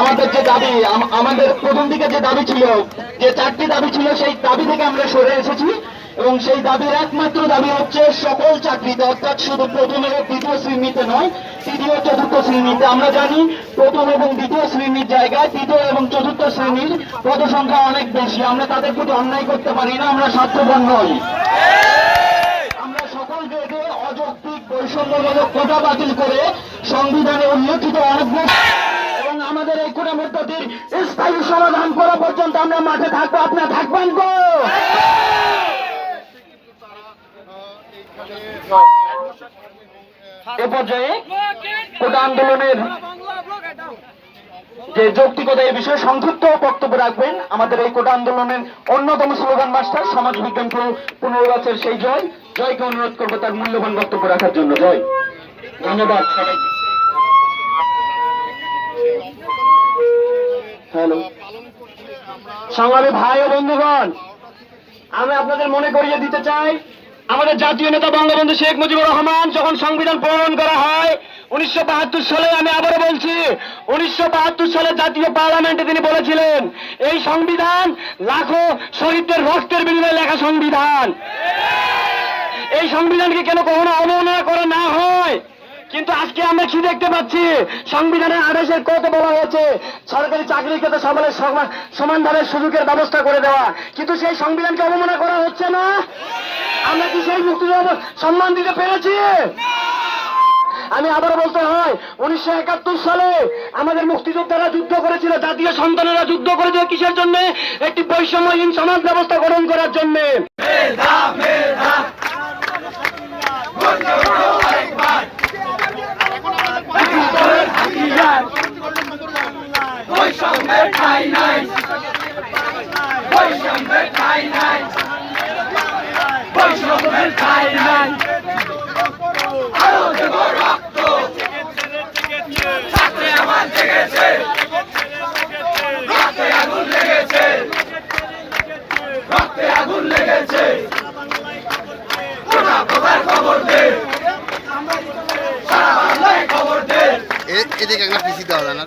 আমাদের যে দাবি আমাদের প্রথম দিকে যে দাবি ছিল, যে চারটি দাবি ছিল, সেই দাবি থেকে আমরা সরে এসেছি। এবং সেই দাবির একমাত্র দাবি হচ্ছে সকল চাকরিতে অর্থাৎ শুধু প্রথম এবং দ্বিতীয় শ্রেণীতে নয়, তৃতীয়, চতুর্থ শ্রেণীতে। আমরা জানি প্রথম এবং দ্বিতীয় শ্রেণির জায়গায় তৃতীয় এবং চতুর্থ শ্রেণির পদসংখ্যা অনেক বেশি। আমরা তাদের প্রতি অন্যায় করতে পারি না, আমরা স্বার্থপর নই আমরা সকল গ্রেডে অযৌক্তিক বৈষম্যমূলক কোটা বাতিল করে সংবিধানে উল্লেখিত অনেকগুলো এবং আমাদের এই কোটা পদ্ধতির স্থায়ী সমাধান করা পর্যন্ত আমরা মাঠে থাকব। আপনার থাকবেন গো এ পর্যায়ে কোটা আন্দোলনের যে যৌক্তিকতা এই বিষয়ে সংক্ষিপ্ত বক্তব্য রাখবেন। আমাদের এই কোটা আন্দোলনের অন্যতম স্লোগান মাস্টার, সমাজ বিজ্ঞান পুনর- পুনর্বাসের সেই জয়। জয়কে অনুরোধ করব তার মূল্যবান বক্তব্য রাখার জন্য। জয়। ধন্যবাদ। হ্যালো। সংগ্রামী ভাই ও বন্ধুগণ, আমি আপনাদের মনে করিয়ে দিতে চাই আমাদের জাতীয় নেতা বঙ্গবন্ধু শেখ মুজিবুর রহমান যখন সংবিধান প্রণয়ন করা হয়, উনিশশো বাহাত্তর সালে আমি আবারও বলছি, উনিশশো বাহাত্তর সালে জাতীয় পার্লামেন্টে তিনি বলেছিলেন, এই সংবিধান লাখো শহীদদের রক্তের বিনিময়ে লেখা সংবিধান। এই সংবিধানকে কেন কখনো অবমাননা করা না হয়? কিন্তু আজকে আমরা কি দেখতে পাচ্ছি? সংবিধানের আদেশের কত বলা হয়েছে, সরকারি ক্ষেত্রে সবাই সমানভাবে সুযোগের ব্যবস্থা করে দেওয়া। কিন্তু সেই সংবিধানকে অবমাননা করা হচ্ছে না? সেই মুক্তিযোদ্ধা সম্মান দিতে পেরেছি। আমি আবার বলতে হয়, উনিশশো একাত্তর সালে আমাদের মুক্তিযোদ্ধারা যুদ্ধ করেছিল, জাতীয় সন্তানেরা যুদ্ধ করেছিল কিসের জন্য? একটি বৈষম্যহীন সমাজ ব্যবস্থা গ্রহণ করার জন্য। বৈষম্যের ঠাঁই নাই। এদিকে একটা পিসি দেওয়া যায় না।